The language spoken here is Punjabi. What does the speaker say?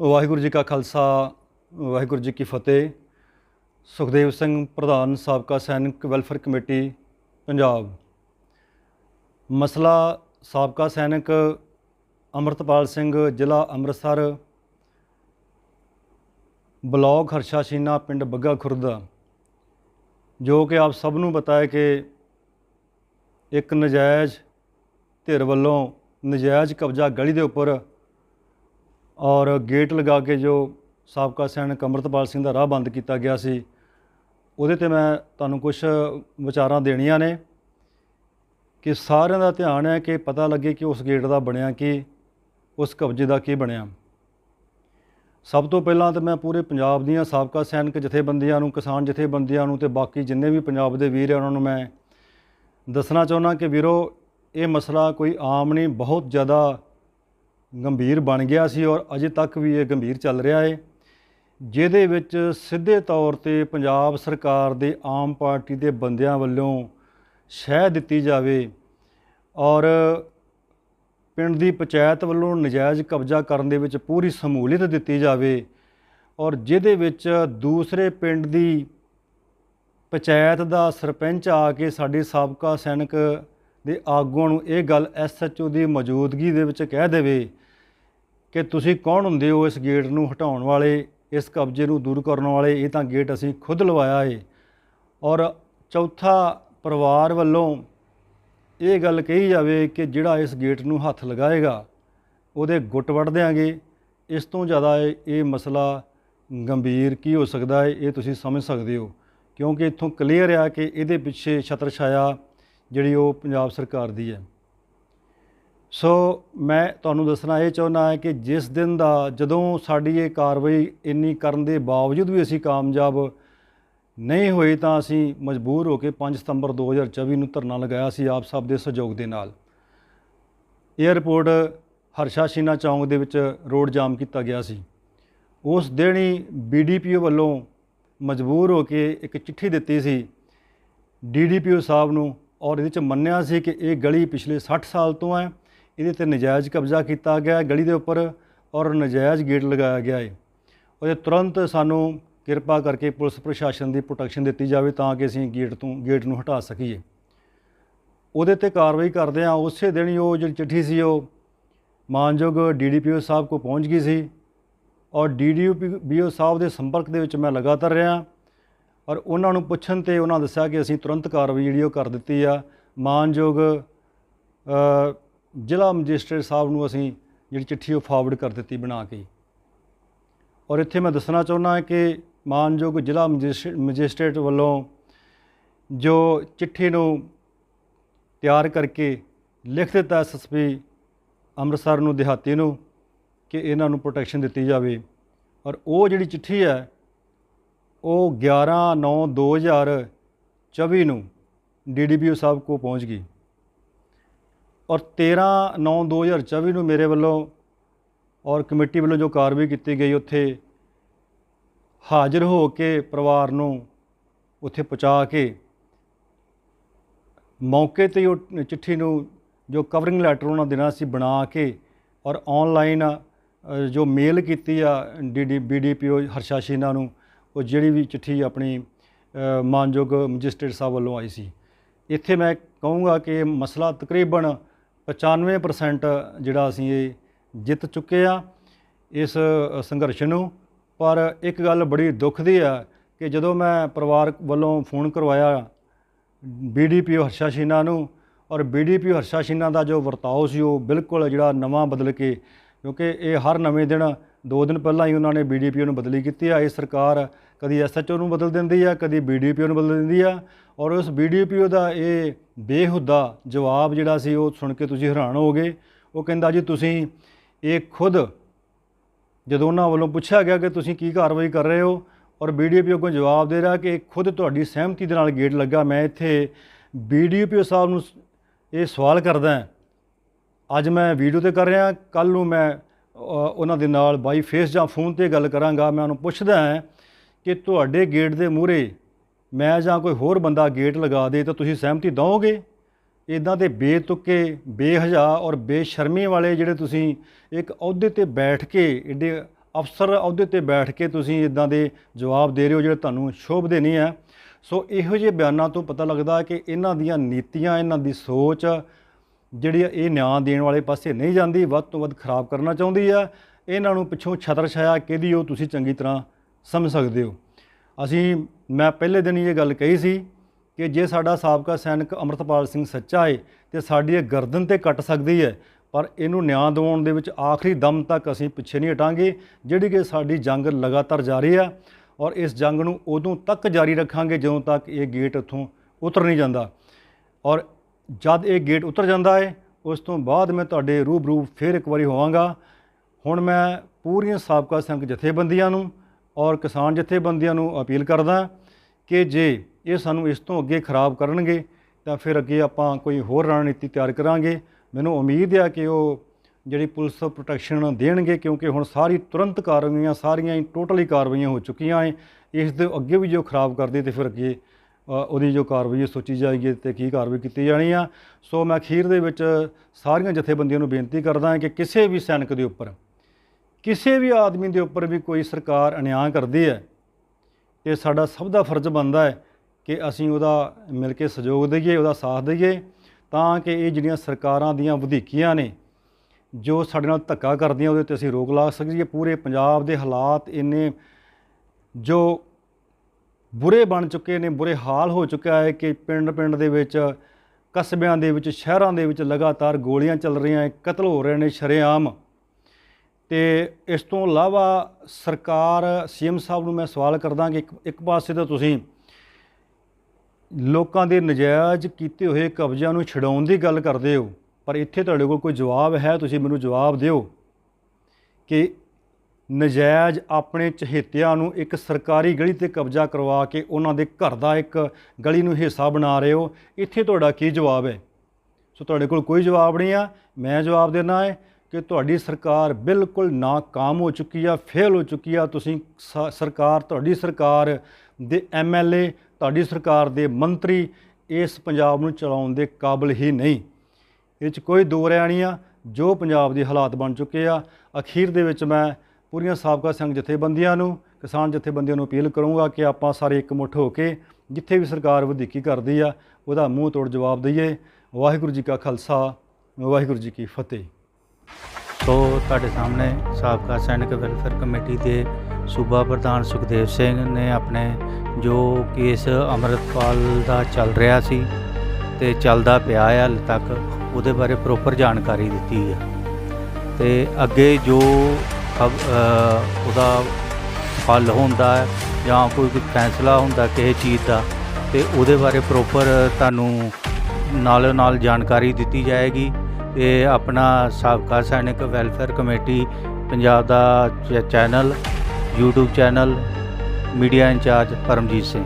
ਵਾਹਿਗੁਰੂ ਜੀ ਕਾ ਖਾਲਸਾ, ਵਾਹਿਗੁਰੂ ਜੀ ਕੀ ਫਤਿਹ। ਸੁਖਦੇਵ ਸਿੰਘ ਪ੍ਰਧਾਨ, ਸਾਬਕਾ ਸੈਨਿਕ ਵੈਲਫੇਅਰ ਕਮੇਟੀ, ਪੰਜਾਬ। ਮਸਲਾ, ਸਾਬਕਾ ਸੈਨਿਕ ਅਮਰਤਪਾਲ ਸਿੰਘ, ਜ਼ਿਲ੍ਹਾ ਅੰਮ੍ਰਿਤਸਰ। ਬਲਾਕ ਹਰਸ਼ਾ ਸ਼ੀਨਾ ਪਿੰਡ ਬੱਗਾ ਖੁਰਦਾ। ਜੋ ਕਿ ਆਪ ਸਭ ਨੂੰ ਪਤਾ ਹੈ ਕਿ ਇੱਕ ਨਜਾਇਜ਼ ਧਿਰ ਵੱਲੋਂ ਨਜਾਇਜ਼ ਕਬਜ਼ਾ ਗਲੀ ਦੇ ਉੱਪਰ ਔਰ ਗੇਟ ਲਗਾ ਕੇ ਜੋ ਸਾਬਕਾ ਸੈਨਿਕ ਅੰਮ੍ਰਿਤਪਾਲ ਸਿੰਘ ਦਾ ਰਾਹ ਬੰਦ ਕੀਤਾ ਗਿਆ ਸੀ, ਉਹਦੇ ਤੇ ਮੈਂ ਤੁਹਾਨੂੰ ਕੁਝ ਵਿਚਾਰਾਂ ਦੇਣੀਆਂ ਨੇ ਕਿ ਸਾਰਿਆਂ ਦਾ ਧਿਆਨ ਹੈ ਕਿ ਪਤਾ ਲੱਗੇ ਕਿ ਉਸ ਗੇਟ ਦਾ ਬਣਿਆ ਕੀ, ਉਸ ਕਬਜ਼ੇ ਦਾ ਕੀ ਬਣਿਆ। ਸਭ ਤੋਂ ਪਹਿਲਾਂ ਤਾਂ ਮੈਂ ਪੂਰੇ ਪੰਜਾਬ ਦੀਆਂ ਸਾਬਕਾ ਸੈਨਿਕ ਜਥੇਬੰਦੀਆਂ ਨੂੰ, ਕਿਸਾਨ ਜਥੇਬੰਦੀਆਂ ਨੂੰ ਤੇ ਬਾਕੀ ਜਿੰਨੇ ਵੀ ਪੰਜਾਬ ਦੇ ਵੀਰ ਆ ਉਹਨਾਂ ਨੂੰ ਮੈਂ ਦੱਸਣਾ ਚਾਹੁੰਦਾ ਕਿ ਵੀਰੋ, ਇਹ ਮਸਲਾ ਕੋਈ ਆਮ ਨਹੀਂ, ਬਹੁਤ ਜ਼ਿਆਦਾ ਗੰਭੀਰ ਬਣ ਗਿਆ ਸੀ ਔਰ ਅਜੇ ਤੱਕ ਵੀ ਇਹ ਗੰਭੀਰ ਚੱਲ ਰਿਹਾ ਹੈ ਜਿਹਦੇ ਵਿੱਚ ਸਿੱਧੇ ਤੌਰ ਤੇ ਪੰਜਾਬ ਸਰਕਾਰ ਦੇ ਆਮ ਪਾਰਟੀ ਦੇ ਬੰਦਿਆਂ ਵੱਲੋਂ ਸ਼ਹਿ ਦਿੱਤੀ ਜਾਵੇ ਔਰ ਪਿੰਡ ਦੀ ਪੰਚਾਇਤ ਵੱਲੋਂ ਨਜਾਇਜ਼ ਕਬਜ਼ਾ ਕਰਨ ਦੇ ਵਿੱਚ ਪੂਰੀ ਸਮੂਲੀਅਤ ਦਿੱਤੀ ਜਾਵੇ ਔਰ ਜਿਹਦੇ ਵਿੱਚ ਦੂਸਰੇ ਪਿੰਡ ਦੀ ਪੰਚਾਇਤ ਦਾ ਸਰਪੰਚ ਆ ਕੇ ਸਾਡੇ ਸਾਬਕਾ ਸੈਨਿਕ ਦੇ ਆਗੂਆਂ ਨੂੰ ਇਹ ਗੱਲ ਐਸਐਚਓ ਦੀ ਮੌਜੂਦਗੀ ਦੇ ਵਿੱਚ ਕਹਿ ਦੇਵੇ ਕਿ ਤੁਸੀਂ ਕੌਣ ਹੁੰਦੇ ਹੋ ਇਸ ਗੇਟ ਨੂੰ ਹਟਾਉਣ ਵਾਲੇ, ਇਸ ਕਬਜ਼ੇ ਨੂੰ ਦੂਰ ਕਰਨ ਵਾਲੇ? ਇਹ ਤਾਂ ਗੇਟ ਅਸੀਂ ਖੁਦ ਲਵਾਇਆ ਏ। ਔਰ ਚੌਥਾ ਪਰਿਵਾਰ ਵੱਲੋਂ ਇਹ ਗੱਲ ਕਹੀ ਜਾਵੇ ਕਿ ਜਿਹੜਾ ਇਸ ਗੇਟ ਨੂੰ ਹੱਥ ਲਗਾਏਗਾ, ਉਹਦੇ ਗੁੱਟ ਵੱਢ ਦਿਆਂਗੇ। ਇਸ ਤੋਂ ਜ਼ਿਆਦਾ ਇਹ ਇਹ ਮਸਲਾ ਗੰਭੀਰ ਕੀ ਹੋ ਸਕਦਾ ਹੈ ਇਹ ਤੁਸੀਂ ਸਮਝ ਸਕਦੇ ਹੋ। ਕਿਉਂਕਿ ਇੱਥੋਂ ਕਲੀਅਰ ਆ ਕਿ ਇਹਦੇ ਪਿੱਛੇ ਛਤਰ ਛਾਇਆ ਜਿਹੜੀ ਉਹ ਪੰਜਾਬ ਸਰਕਾਰ ਦੀ ਹੈ। ਸੋ ਮੈਂ ਤੁਹਾਨੂੰ ਦੱਸਣਾ ਇਹ ਚਾਹੁੰਦਾ ਹਾਂ ਕਿ ਜਿਸ ਦਿਨ ਦਾ ਜਦੋਂ ਸਾਡੀ ਇਹ ਕਾਰਵਾਈ ਇੰਨੀ ਕਰਨ ਦੇ ਬਾਵਜੂਦ ਵੀ ਅਸੀਂ ਕਾਮਯਾਬ ਨਹੀਂ ਹੋਏ ਤਾਂ ਅਸੀਂ ਮਜਬੂਰ ਹੋ ਕੇ 5 ਸਤੰਬਰ 2024 ਨੂੰ ਧਰਨਾ ਲਗਾਇਆ ਸੀ ਆਪ ਸਭ ਦੇ ਸਹਿਯੋਗ ਦੇ ਨਾਲ। ਏਅਰਪੋਰਟ ਹਰਸ਼ਾ ਸ਼ੀਨਾ ਚੌਂਕ ਦੇ ਵਿੱਚ ਰੋਡ ਜਾਮ ਕੀਤਾ ਗਿਆ ਸੀ। ਉਸ ਦਿਨ ਹੀ ਬੀਡੀਪੀਓ ਵੱਲੋਂ ਮਜਬੂਰ ਹੋ ਕੇ ਇੱਕ ਚਿੱਠੀ ਦਿੱਤੀ ਸੀ ਡੀਡੀਪੀਓ ਸਾਹਿਬ ਨੂੰ ਔਰ ਇਹਦੇ ਚ ਮੰਨਿਆ ਸੀ ਕਿ ਇਹ ਗਲੀ ਪਿਛਲੇ 60 ਸਾਲ ਤੋਂ ਹੈ। ਇਹਦੇ ਤੇ ਨਜਾਇਜ਼ ਕਬਜ਼ਾ ਕੀਤਾ ਗਿਆ ਗਲੀ ਦੇ ਉੱਪਰ ਔਰ ਨਜਾਇਜ਼ ਗੇਟ ਲਗਾਇਆ ਗਿਆ ਹੈ। ਉਹਦੇ ਤੁਰੰਤ ਸਾਨੂੰ ਕਿਰਪਾ ਕਰਕੇ ਪੁਲਿਸ ਪ੍ਰਸ਼ਾਸਨ ਦੀ ਪ੍ਰੋਟੈਕਸ਼ਨ ਦਿੱਤੀ ਜਾਵੇ ਤਾਂ ਕਿ ਅਸੀਂ ਗੇਟ ਤੋਂ, ਗੇਟ ਨੂੰ ਹਟਾ ਸਕੀਏ। ਉਹਦੇ ਤੇ ਕਾਰਵਾਈ ਕਰਦੇ ਆ ਉਸੇ ਦਿਨ ਹੀ ਉਹ ਜਿਹੜੀ ਚਿੱਠੀ ਸੀ, ਉਹ ਮਾਨਯੋਗ ਡੀਡੀਪੀਓ ਸਾਹਿਬ ਕੋ ਪਹੁੰਚ ਗਈ ਸੀ। ਔਰ ਡੀਡੀਪੀਓ ਸਾਹਿਬ ਦੇ ਸੰਪਰਕ ਦੇ ਵਿੱਚ ਮੈਂ ਲਗਾਤਾਰ ਰਿਹਾ। ਔਰ ਉਹਨਾਂ ਨੂੰ ਪੁੱਛਣ ਤੇ ਉਹਨਾਂ ਦੱਸਿਆ ਕਿ ਅਸੀਂ ਤੁਰੰਤ ਕਾਰਵਾਈ ਜਿਹੜੀ ਉਹ ਕਰ ਦਿੱਤੀ ਆ। ਮਾਨਯੋਗ ਜ਼ਿਲ੍ਹਾ ਮੈਜਿਸਟਰੇਟ ਸਾਹਿਬ ਨੂੰ ਅਸੀਂ ਜਿਹੜੀ ਚਿੱਠੀ ਉਹ ਫਾਰਵਰਡ ਕਰ ਦਿੱਤੀ ਬਣਾ ਕੇ। ਔਰ ਇੱਥੇ ਮੈਂ ਦੱਸਣਾ ਚਾਹੁੰਦਾ ਹਾਂ ਕਿ ਮਾਨਯੋਗ ਜ਼ਿਲ੍ਹਾ ਮੈਜਿਸਟਰੇ- ਮੈਜਿਸਟਰੇਟ ਵੱਲੋਂ ਜੋ ਚਿੱਠੀ ਨੂੰ ਤਿਆਰ ਕਰਕੇ ਲਿਖ ਦਿੱਤਾ ਐਸਐਸਪੀ ਅੰਮ੍ਰਿਤਸਰ ਨੂੰ, ਦਿਹਾਤੀ ਨੂੰ ਕਿ ਇਹਨਾਂ ਨੂੰ ਪ੍ਰੋਟੈਕਸ਼ਨ ਦਿੱਤੀ ਜਾਵੇ। ਔਰ ਉਹ ਜਿਹੜੀ ਚਿੱਠੀ ਹੈ ਉਹ 11 9 2024 ਨੂੰ ਡੀਡੀਪੀਓ ਸਾਹਿਬ ਕੋ ਪਹੁੰਚ ਗਈ। ਔਰ 13 9 2024 ਨੂੰ ਮੇਰੇ ਵੱਲੋਂ ਔਰ ਕਮੇਟੀ ਵੱਲੋਂ ਜੋ ਕਾਰਵਾਈ ਕੀਤੀ ਗਈ, ਉੱਥੇ ਹਾਜ਼ਰ ਹੋ ਕੇ ਪਰਿਵਾਰ ਨੂੰ ਉੱਥੇ ਪਹੁੰਚਾ ਕੇ ਮੌਕੇ ਤੇ ਉਹ ਚਿੱਠੀ ਨੂੰ ਜੋ ਕਵਰਿੰਗ ਲੈਟਰ ਉਹਨਾਂ ਦੇਣਾ ਸੀ ਬਣਾ ਕੇ ਔਰ ਆਨਲਾਈਨ ਜੋ ਮੇਲ ਕੀਤੀ ਆ ਡੀਡੀ ਬੀਡੀਪੀਓ ਹਰਸ਼ਾ ਸ਼ੀਨਾ ਨੂੰ ਉਹ ਜਿਹੜੀ ਵੀ ਚਿੱਠੀ ਆਪਣੀ ਮਾਨਯੋਗ ਮੈਜਿਸਟਰੇਟ ਸਾਹਿਬ ਵੱਲੋਂ ਆਈ ਸੀ। ਇੱਥੇ ਮੈਂ ਕਹੂੰਗਾ ਕਿ ਮਸਲਾ ਤਕਰੀਬਨ 95% ਜਿਹੜਾ ਅਸੀਂ ਇਹ ਜਿੱਤ ਚੁੱਕੇ ਆ ਇਸ ਸੰਘਰਸ਼ ਨੂੰ। ਪਰ ਇੱਕ ਗੱਲ ਬੜੀ ਦੁੱਖ ਦੀ ਆ ਕਿ ਜਦੋਂ ਮੈਂ ਪਰਿਵਾਰ ਵੱਲੋਂ ਫੋਨ ਕਰਵਾਇਆ ਬੀਡੀਪੀਓ ਹਰਸ਼ਾ ਸ਼ੀਨਾ ਨੂੰ, ਔਰ ਬੀਡੀਪੀਓ ਹਰਸ਼ਾ ਸ਼ੀਨਾ ਦਾ ਜੋ ਵਰਤਾਓ ਸੀ, ਉਹ ਬਿਲਕੁਲ ਜਿਹੜਾ ਨਵਾਂ ਬਦਲ ਕੇ ਕਿਉਂਕਿ ਇਹ ਹਰ ਨਵੇਂ ਦਿਨ, ਦੋ ਦਿਨ ਪਹਿਲਾਂ ਹੀ ਉਹਨਾਂ ਨੇ ਬੀਡੀਪੀਓ ਨੂੰ ਬਦਲੀ ਕੀਤੀ ਆ। ਇਹ ਸਰਕਾਰ ਕਦੀ ਐਸਐਚਓ ਨੂੰ ਬਦਲ ਦਿੰਦੀ ਆ, ਕਦੀ ਬੀਡੀਪੀਓ ਨੂੰ ਬਦਲ ਦਿੰਦੀ ਆ। ਔਰ ਉਸ ਬੀਡੀਪੀਓ ਦਾ ਇਹ ਬੇਹੁਦਾ ਜਵਾਬ ਜਿਹੜਾ ਸੀ, ਉਹ ਸੁਣ ਕੇ ਤੁਸੀਂ ਹੈਰਾਨ ਹੋਗੇ ਉਹ ਕਹਿੰਦਾ ਜੀ, ਤੁਸੀਂ ਇਹ ਖੁਦ ਜਦੋਂ ਉਹਨਾਂ ਵੱਲੋਂ ਪੁੱਛਿਆ ਗਿਆ ਕਿ ਤੁਸੀਂ ਕੀ ਕਾਰਵਾਈ ਕਰ ਰਹੇ ਹੋ ਔਰ ਬੀਡੀਪੀਓ ਕੋਲ ਜਵਾਬ ਦੇ ਰਿਹਾ ਕਿ ਖੁਦ ਤੁਹਾਡੀ ਸਹਿਮਤੀ ਦੇ ਨਾਲ ਗੇਟ ਲੱਗਾ, ਮੈਂ ਇੱਥੇ ਬੀਡੀਪੀਓ ਸਾਹਿਬ ਨੂੰ ਇਹ ਸਵਾਲ ਕਰਦਾ ਹਾਂ। ਅੱਜ ਮੈਂ ਵੀਡੀਓ ਤੇ ਕਰ ਰਿਹਾ ਕੱਲ ਨੂੰ ਮੈਂ ਉਹਨਾਂ ਦੇ ਨਾਲ ਬਾਈ ਫੇਸ ਜਾਂ ਫੋਨ ਤੇ ਗੱਲ ਕਰਾਂਗਾ। ਮੈਂ ਉਹਨੂੰ ਪੁੱਛਦਾ ਹਾਂ ਕਿ ਤੁਹਾਡੇ ਗੇਟ ਦੇ ਮੂਹਰੇ ਮੈਂ ਜਾਂ ਕੋਈ ਹੋਰ ਬੰਦਾ ਗੇਟ ਲਗਾ ਦੇ ਤਾਂ ਤੁਸੀਂ ਸਹਿਮਤੀ ਦਿਓਗੇ ਇਦਾਂ ਦੇ ਬੇਤੁਕੇ, ਬੇਹਜਾ ਔਰ ਬੇਸ਼ਰਮੀ ਵਾਲੇ ਜਿਹੜੇ ਤੁਸੀਂ ਇੱਕ ਅਹੁਦੇ ਤੇ ਬੈਠ ਕੇ, ਏਡੇ ਅਫਸਰ ਅਹੁਦੇ ਤੇ ਬੈਠ ਕੇ ਤੁਸੀਂ ਇਦਾਂ ਦੇ ਜਵਾਬ ਦੇ ਰਹੇ ਹੋ ਜਿਹੜੇ ਤੁਹਾਨੂੰ ਸ਼ੋਭਦੇ ਨਹੀਂ ਹੈ ਸੋ ਇਹੋ ਜਿਹੇ ਬਿਆਨਾਂ ਤੋਂ ਪਤਾ ਲੱਗਦਾ ਕਿ ਇਹਨਾਂ ਦੀਆਂ ਨੀਤੀਆਂ, ਇਹਨਾਂ ਦੀ ਸੋਚ ਜਿਹੜੀ ਆ ਇਹ ਨਿਆਂ ਦੇਣ ਵਾਲੇ ਪਾਸੇ ਨਹੀਂ ਜਾਂਦੀ, ਵੱਧ ਤੋਂ ਵੱਧ ਖਰਾਬ ਕਰਨਾ ਚਾਹੁੰਦੀ ਆ। ਇਹਨਾਂ ਨੂੰ ਪਿੱਛੋਂ ਛਤਰ ਛਾਇਆ ਕਿਹਦੀ ਉਹ ਤੁਸੀਂ ਚੰਗੀ ਤਰ੍ਹਾਂ ਸਮਝ ਸਕਦੇ ਹੋ। ਅਸੀਂ, ਮੈਂ ਪਹਿਲੇ ਦਿਨ ਹੀ ਇਹ ਗੱਲ ਕਹੀ ਸੀ ਕਿ ਜੇ ਸਾਡਾ ਸਾਬਕਾ ਸੈਨਿਕ ਅਮਰਤਪਾਲ ਸਿੰਘ ਸੱਚਾ ਹੈ ਤੇ ਸਾਡੀ ਇਹ ਗਰਦਨ ਤੇ ਕੱਟ ਸਕਦੀ ਹੈ ਪਰ ਇਹਨੂੰ ਨਿਆਂ ਦਿਵਾਉਣ ਦੇ ਵਿੱਚ ਆਖਰੀ ਦਮ ਤੱਕ ਅਸੀਂ ਪਿੱਛੇ ਨਹੀਂ ਹਟਾਂਗੇ, ਜਿਹੜੀ ਕਿ ਸਾਡੀ ਜੰਗ ਲਗਾਤਾਰ ਜਾਰੀ ਆ ਔਰ ਇਸ ਜੰਗ ਨੂੰ ਉਦੋਂ ਤੱਕ ਜਾਰੀ ਰੱਖਾਂਗੇ ਜਦੋਂ ਤੱਕ ਇਹ ਗੇਟ ਉੱਥੋਂ ਉਤਰ ਨਹੀਂ ਜਾਂਦਾ। ਔਰ ਜਦ ਇਹ ਗੇਟ ਉਤਰ ਜਾਂਦਾ ਹੈ ਉਸ ਤੋਂ ਬਾਅਦ ਮੈਂ ਤੁਹਾਡੇ ਰੂਬਰੂ ਫਿਰ ਇੱਕ ਵਾਰੀ ਹੋਵਾਂਗਾ। ਹੁਣ ਮੈਂ ਪੂਰੀਆਂ ਸਾਬਕਾ ਸੰਘ ਜਥੇਬੰਦੀਆਂ ਨੂੰ ਔਰ ਕਿਸਾਨ ਜਥੇਬੰਦੀਆਂ ਨੂੰ ਅਪੀਲ ਕਰਦਾ ਕਿ ਜੇ ਇਹ ਸਾਨੂੰ ਇਸ ਤੋਂ ਅੱਗੇ ਖਰਾਬ ਕਰਨਗੇ, ਤਾਂ ਫਿਰ ਅੱਗੇ ਆਪਾਂ ਕੋਈ ਹੋਰ ਰਣਨੀਤੀ ਤਿਆਰ ਕਰਾਂਗੇ। ਮੈਨੂੰ ਉਮੀਦ ਹੈ ਕਿ ਉਹ ਜਿਹੜੀ ਪੁਲਿਸ ਪ੍ਰੋਟੈਕਸ਼ਨ ਦੇਣਗੇ, ਕਿਉਂਕਿ ਹੁਣ ਸਾਰੀ ਤੁਰੰਤ ਕਾਰਵਾਈਆਂ, ਸਾਰੀਆਂ ਹੀ ਟੋਟਲੀ ਕਾਰਵਾਈਆਂ ਹੋ ਚੁੱਕੀਆਂ ਹੈ ਇਸ ਦੇ ਅੱਗੇ ਵੀ ਜੋ ਖਰਾਬ ਕਰਦੇ ਤੇ ਫਿਰ ਅੱਗੇ ਉਹਦੀ ਜੋ ਕਾਰਵਾਈ ਸੋਚੀ ਜਾਏਗੀ ਤੇ ਕੀ ਕਾਰਵਾਈ ਕੀਤੀ ਜਾਣੀ ਆ। ਸੋ ਮੈਂ ਅਖੀਰ ਦੇ ਵਿੱਚ ਸਾਰੀਆਂ ਜਥੇਬੰਦੀਆਂ ਨੂੰ ਬੇਨਤੀ ਕਰਦਾ ਹਾਂ ਕਿ ਕਿਸੇ ਵੀ ਸੈਨਿਕ ਦੇ ਉੱਪਰ, ਕਿਸੇ ਵੀ ਆਦਮੀ ਦੇ ਉੱਪਰ ਵੀ ਕੋਈ ਸਰਕਾਰ ਅਨਿਆਂ ਕਰਦੀ ਹੈ, ਇਹ ਸਾਡਾ ਸਭ ਦਾ ਫਰਜ਼ ਬਣਦਾ ਹੈ ਕਿ ਅਸੀਂ ਉਹਦਾ ਮਿਲ ਕੇ ਸਹਿਯੋਗ ਦਈਏ, ਉਹਦਾ ਸਾਥ ਦਈਏ, ਤਾਂ ਕਿ ਇਹ ਜਿਹੜੀਆਂ ਸਰਕਾਰਾਂ ਦੀਆਂ ਵਧੀਕੀਆਂ ਨੇ, ਜੋ ਸਾਡੇ ਨਾਲ ਧੱਕਾ ਕਰਦੀਆਂ, ਉਹਦੇ ਤੇ ਅਸੀਂ ਰੋਕ ਲਾ ਸਕੀਏ। ਪੂਰੇ ਪੰਜਾਬ ਦੇ ਹਾਲਾਤ ਇੰਨੇ ਜੋ ਬੁਰੇ ਬਣ ਚੁੱਕੇ ਨੇ, ਬੁਰੇ ਹਾਲ ਹੋ ਚੁੱਕਾ ਹੈ ਕਿ ਪਿੰਡ ਪਿੰਡ ਦੇ ਵਿੱਚ, ਕਸਬਿਆਂ ਦੇ ਵਿੱਚ, ਸ਼ਹਿਰਾਂ ਦੇ ਵਿੱਚ ਲਗਾਤਾਰ ਗੋਲੀਆਂ ਚੱਲ ਰਹੀਆਂ ਹੈ ਕਤਲ ਹੋ ਰਹੇ ਨੇ, ਸ਼ਰੇਆਮ। ਤੇ ਇਸ ਤੋਂ ਇਲਾਵਾ ਸਰਕਾਰ, ਸੀਐਮ ਸਾਹਿਬ ਨੂੰ ਮੈਂ ਸਵਾਲ ਕਰਦਾ ਕਿ ਇੱਕ ਪਾਸੇ ਤਾਂ ਤੁਸੀਂ ਲੋਕਾਂ ਦੇ ਨਜਾਇਜ਼ ਕੀਤੇ ਹੋਏ ਕਬਜ਼ਿਆਂ ਨੂੰ ਛਡਾਉਣ ਦੀ ਗੱਲ ਕਰਦੇ ਹੋ, ਪਰ ਇੱਥੇ ਤੁਹਾਡੇ ਕੋਲ ਕੋਈ ਜਵਾਬ ਹੈ, ਤੁਸੀਂ ਮੈਨੂੰ ਜਵਾਬ ਦਿਓ ਕਿ ਨਜਾਇਜ਼ ਆਪਣੇ ਚਹੇਤਿਆਂ ਨੂੰ ਇੱਕ ਸਰਕਾਰੀ ਗਲੀ ਤੇ ਕਬਜ਼ਾ ਕਰਵਾ ਕੇ ਉਹਨਾਂ ਦੇ ਘਰ ਦਾ ਇੱਕ ਗਲੀ ਨੂੰ ਹਿੱਸਾ ਬਣਾ ਰਹੇ ਹੋ। ਇੱਥੇ ਤੁਹਾਡਾ ਕੀ ਜਵਾਬ ਹੈ? ਸੋ ਤੁਹਾਡੇ ਕੋਲ ਕੋਈ ਜਵਾਬ ਨਹੀਂ ਆ। ਮੈਂ ਜਵਾਬ ਦੇਣਾ ਹੈ ਕਿ ਤੁਹਾਡੀ ਸਰਕਾਰ ਬਿਲਕੁਲ ਨਾਕਾਮ ਹੋ ਚੁੱਕੀ ਆ, ਫੇਲ ਹੋ ਚੁੱਕੀ ਆ। ਤੁਸੀਂ ਸਰਕਾਰ, ਤੁਹਾਡੀ ਸਰਕਾਰ ਦੇ ਐਮਐਲਏ ਤੁਹਾਡੀ ਸਰਕਾਰ ਦੇ ਮੰਤਰੀ ਇਸ ਪੰਜਾਬ ਨੂੰ ਚਲਾਉਣ ਦੇ ਕਾਬਿਲ ਹੀ ਨਹੀਂ। ਇਹ 'ਚ ਕੋਈ ਦੋ ਰਾਇ ਨਹੀਂ ਆ। ਜੋ ਪੰਜਾਬ ਦੇ ਹਾਲਾਤ ਬਣ ਚੁੱਕੇ ਆ, ਅਖੀਰ ਦੇ ਵਿੱਚ ਮੈਂ ਪੂਰੀਆਂ ਸਾਬਕਾ ਸੰਘ ਜਥੇਬੰਦੀਆਂ ਨੂੰ, ਕਿਸਾਨ ਜਥੇਬੰਦੀਆਂ ਨੂੰ ਅਪੀਲ ਕਰੂੰਗਾ ਕਿ ਆਪਾਂ ਸਾਰੇ ਇਕਮੁੱਠ ਹੋ ਕੇ ਜਿੱਥੇ ਵੀ ਸਰਕਾਰ ਵਧੀਕੀ ਕਰਦੀ ਆ, ਉਹਦਾ ਮੂੰਹ ਤੋੜ ਜਵਾਬ ਦਈਏ। ਵਾਹਿਗੁਰੂ ਜੀ ਕਾ ਖਾਲਸਾ, ਵਾਹਿਗੁਰੂ ਜੀ ਕੀ ਫਤਿਹ। ਸੋ ਤੁਹਾਡੇ ਸਾਹਮਣੇ ਸਾਬਕਾ ਸੈਨਿਕ ਵੈਲਫੇਅਰ ਕਮੇਟੀ ਦੇ ਸੂਬਾ ਪ੍ਰਧਾਨ ਸੁਖਦੇਵ ਸਿੰਘ ਨੇ ਆਪਣੇ ਜੋ ਕੇਸ ਅੰਮ੍ਰਿਤਪਾਲ ਦਾ ਚੱਲ ਰਿਹਾ ਸੀ ਤੇ ਚੱਲਦਾ ਪਿਆ ਹੈ ਹਾਲੇ ਤੱਕ, ਉਹਦੇ ਬਾਰੇ ਪ੍ਰੋਪਰ ਜਾਣਕਾਰੀ ਦਿੱਤੀ ਹੈ ਤੇ ਅੱਗੇ ਜੋ ਉਹਦਾ ਹੱਲ ਹੁੰਦਾ ਹੈ ਜਾਂ ਕੋਈ ਫੈਸਲਾ ਹੁੰਦਾ ਕਿਸੇ ਚੀਜ਼ ਦਾ, ਤੇ ਉਹਦੇ ਬਾਰੇ ਪ੍ਰੋਪਰ ਤੁਹਾਨੂੰ ਨਾਲੋਂ ਨਾਲ ਜਾਣਕਾਰੀ ਦਿੱਤੀ ਜਾਏਗੀ। ਤੇ ਆਪਣਾ ਸਾਬਕਾ ਸੈਨਿਕ ਵੈਲਫੇਅਰ ਕਮੇਟੀ, ਪੰਜਾਬ ਦਾ channel, YouTube channel, media incharge Paramjit Singh.